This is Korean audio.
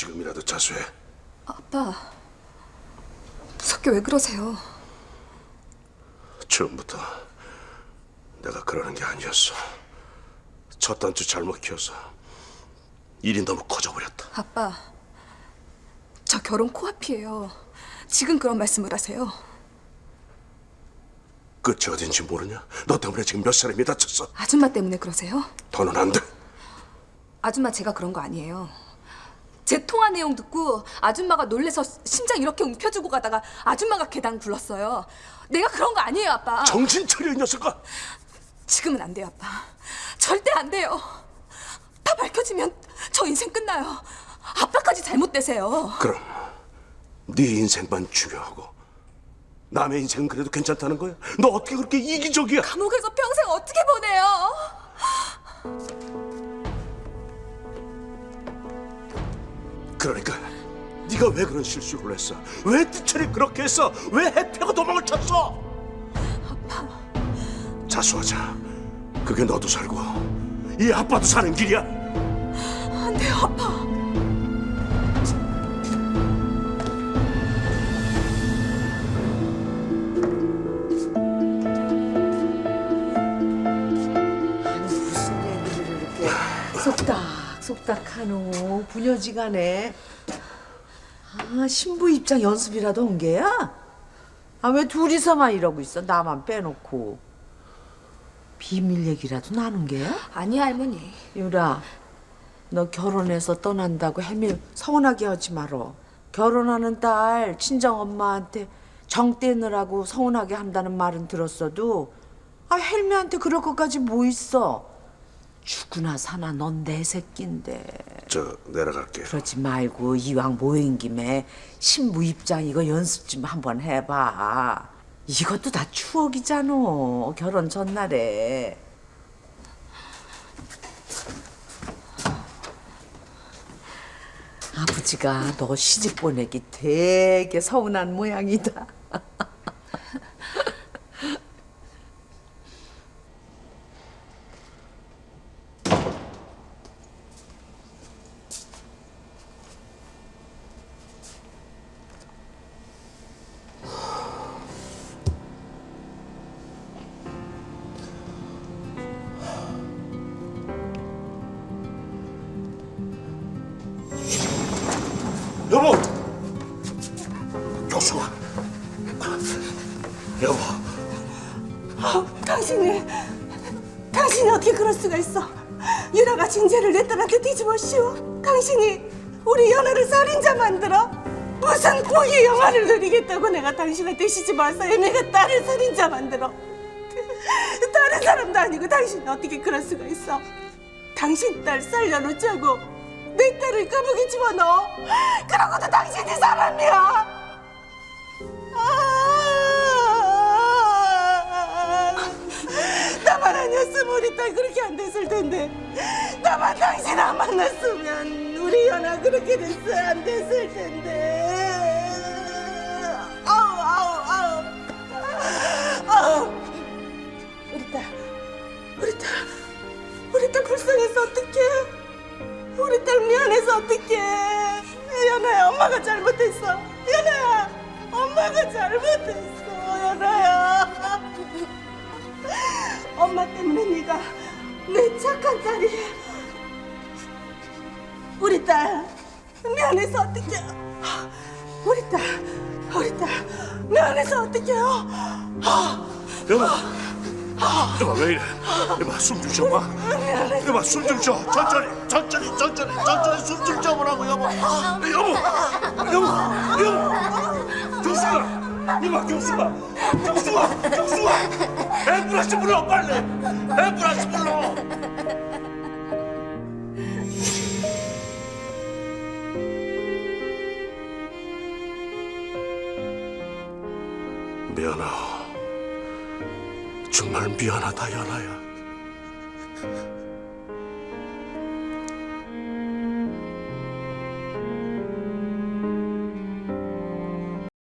지금이라도 자수해. 아빠, 무섭게 왜 그러세요? 처음부터 내가 그러는 게 아니었어. 첫 단추 잘못 키워서 일이 너무 커져버렸다. 아빠, 저 결혼 코앞이에요. 지금 그런 말씀을 하세요. 끝이 어딘지 모르냐? 너 때문에 지금 몇 사람이 다쳤어. 아줌마 때문에 그러세요? 더는 안 돼. 아줌마 제가 그런 거 아니에요. 제 통화 내용 듣고 아줌마가 놀래서 심장 이렇게 움켜쥐고 가다가 아줌마가 계단 굴렀어요. 내가 그런 거 아니에요, 아빠. 정신 차려 이 녀석아. 지금은 안 돼요, 아빠. 절대 안 돼요. 다 밝혀지면 저 인생 끝나요. 아빠까지 잘못되세요. 그럼 네 인생만 중요하고 남의 인생은 그래도 괜찮다는 거야? 너 어떻게 그렇게 이기적이야? 감옥에서 평생 어떻게 보내 네가 왜 그런 실수를 했어? 왜 띠처리 그렇게 했어? 왜 해태고 도망을 쳤어? 아빠 자수하자 그게 너도 살고 이 아빠도 사는 길이야 안 돼요, 아빠. 무슨 얘기를 이렇게 속닥 속닥 하노 부녀지간에 아 신부 입장 연습이라도 온 게야? 아 왜 둘이서만 이러고 있어 나만 빼놓고 비밀 얘기라도 나눈 게야? 아니, 할머니. 유라 너 결혼해서 떠난다고 해밀 서운하게 하지 말어 결혼하는 딸 친정 엄마한테 정 떼느라고 서운하게 한다는 말은 들었어도 아 헬미한테 그럴 것까지 뭐 있어 죽으나 사나 넌 내 새끼인데 저 내려갈게 그러지 말고 이왕 모인 김에 신부 입장 이거 연습 좀 한번 해봐. 이것도 다 추억이잖아 결혼 전날에. 아버지가 너 시집 보내기 되게 서운한 모양이다. 여보! 교수아 여보. 당신이 당신이 어떻게 그럴 수가 있어? 유라가 진죄를 내 딸한테 뒤집어 씌워? 당신이 우리 연하를 살인자 만들어? 무슨 고의 영화를 누리겠다고 내가 당신한테 시집 와서요 내가 딸을 살인자 만들어? 다른 사람도 아니고 당신이 어떻게 그럴 수가 있어? 당신 딸 살려놓자고 내 딸을 감옥에 집어넣어? 그러고도 당신이 사람이야! 아, 나만 아니었으면 우리 딸 그렇게 안 됐을 텐데. 나만 당신 안 만났으면 우리 연아 그렇게 됐어 안 됐을 텐데 미안해서 어떡해. 연아야 엄마가 잘못했어. 연아야 엄마가 잘못했어. 연아야. 엄마 때문에 네가 내 착한 딸이 우리 딸 미안해서 어떡해. 우리 딸 우리 딸 미안해서 어떡해요. 여보 여보 왜 이래? 여보 숨좀 쉬어봐. 여보 숨좀 쉬어. 천천히 천천히 천천히 천천히 숨 좀 쉬어보라고 여보. 여보 여보 여보. 교수가 이봐 교수가 교수가 교수가 앰뷸런스 불러 빨리. 앰뷸런스 불러. 미안하 정말 미안하다 연아야